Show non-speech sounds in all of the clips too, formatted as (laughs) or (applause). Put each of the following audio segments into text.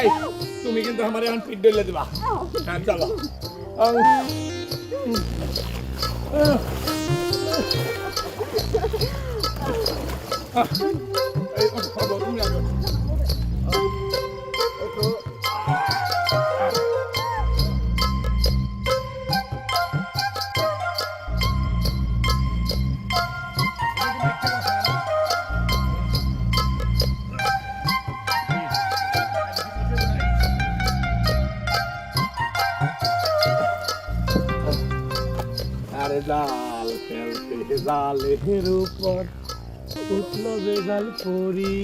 এই তুমি কিন্তু আমার এখন পিট ডলে দিবা। হ্যাঁ চলো। তুমি আগে জাল ফেলতে লালের উপর উঠল বেজাল পরি।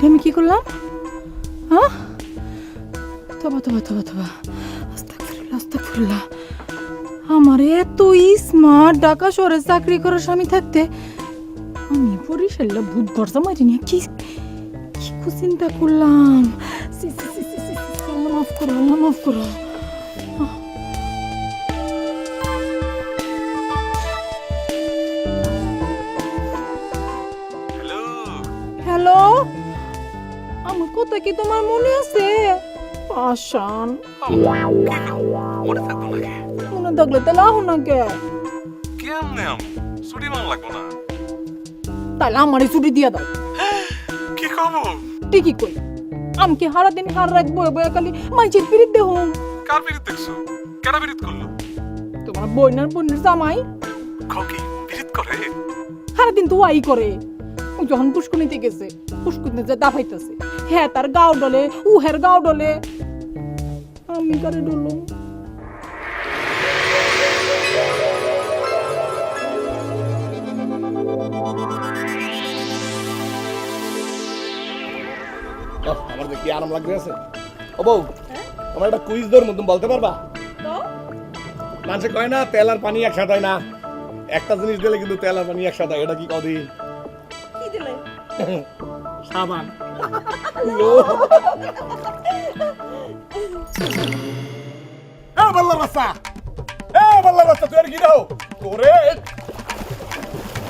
এটা আমি কি করলাম হ্যাঁ তবা তবা তবা তবা আস্তাগফিরুল্লাহ আস্তাগফিরুল্লাহ আমার এত স্মার্ট ঢাকা শহরে চাকরি করার স্বামী থাকতে আমি বরিশাল্লা ভূত গরজা মারি নিয়ে কি কি চিন্তা করলাম মাফ করো মাফ করো কথা কি তোমার মনে আছে? পাশান মনে থাকব নাকি মনে থাকলে তাহলে আহ না কে? কেমনে আম? ছুটি মান লাগবো না। তাহলে আমারই ছুটি দিয়ে দাও। কি ঠিকই কই। আমি কি হারা দিন হার রাত বয়ে বয়ে খালি মাইচের পিরিত দেহ কার দেখছ? বিরিত করল? তোমার বইনার বোনের জামাই। খকি করে? সারা দিন তো ওয়াই করে। ও যখন পুষ্কুনিতে গেছে পুষ্কুনিতে যে দাফাইতেছে। হ্যাঁ তার গাও ডলে উহের গাও ডলে। আমি কারে ডলুম? আমার কি আরাম লাগবে আছে। ও বউ আমার একটা কুইজ দৌড় মতন বলতে পারবা? মানুষে কয় না তেল আর পানি একসাথে হয় না। একটা জিনিস দিলে কিন্তু তেল আর পানি একসাথে এটা কি কদি? কি দিলে? (laughs) সাবান এ বল্লা বাচ্চা এ বল্লা বাচ্চা তুই আর কি দাও তোরে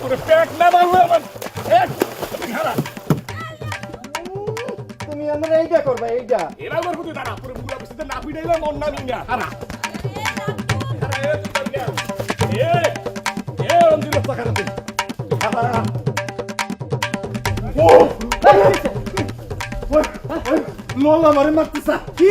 তোরে প্যাক না বাংলা আমার খারাপ তুমি আমার এইটা করবা এইটা এরা আমার প্রতি দাঁড়া পুরো মুলা বসতে না পিটাইলে মন না নিনা হারা হারা এ তুই পারবি না। এ এ অঞ্জিত রাস্তা খারাপ তুই ও লোল আমারে মারতেছা কি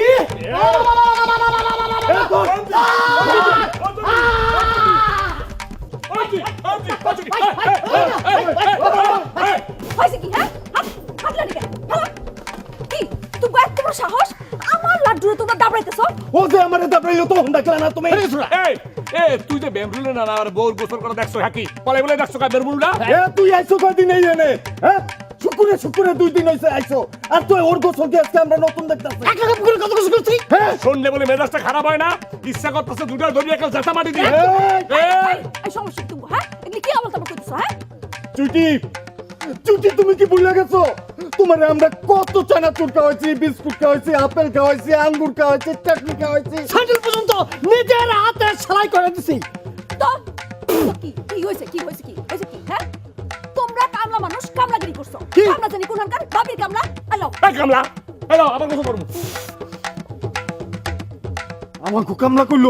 হয়েছে কি হ্যাঁ বড় সাহস আমার লাড্ডুরে তোমরা দাবড়াইতেছো ও যে আমারে দাবড়াইলো তো না তুমি এই, তুই যে বেমরুলে না আর বউর গোসল করে দেখছ হাকি পরে বলে দেখছ কা বেমরুলটা এ, তুই আইছো কয়দিন এই এনে? হ্যাঁ? শুকুরে শুকুরে দুই দিন হইছে আইছো। আর তুই ওর গোসল দিয়ে আজকে আমরা নতুন দেখতাছি। এক লাখ করে কত গোসল করছিস হ্যাঁ? শুনলে বলে মেজাজটা খারাপ হয় না। ইচ্ছা করতেছে দুটা ধরি একটা জাতা মাটি দিয়ে। এই, এই, এই সমস্যা তুমি হ্যাঁ? এগুলি কি আমল তামল করতেছো হ্যাঁ? চুটি চুটি তুমি কি ভুলে গেছো? তোমারে আমরা কত চানাচুর খাওয়াইছি বিস্কুট খাওয়াইছি আপেল খাওয়াইছি আঙ্গুর খাওয়াইছি চাটনি খাওয়াইছি। স্যান্ডেল পর্যন্ত নিজের হাতে সেলাই করে দিছি। তো তো কি কি হয়েছে কি হয়েছে কি হয়েছে কি হ্যাঁ? কামলা মানুষ কামলাগিরি করছ? কামলা জানি কোনখানকার বাবির কামলা? আলো এই কামলা। হ্যালো আবার কথা করব আমার কামলা করল?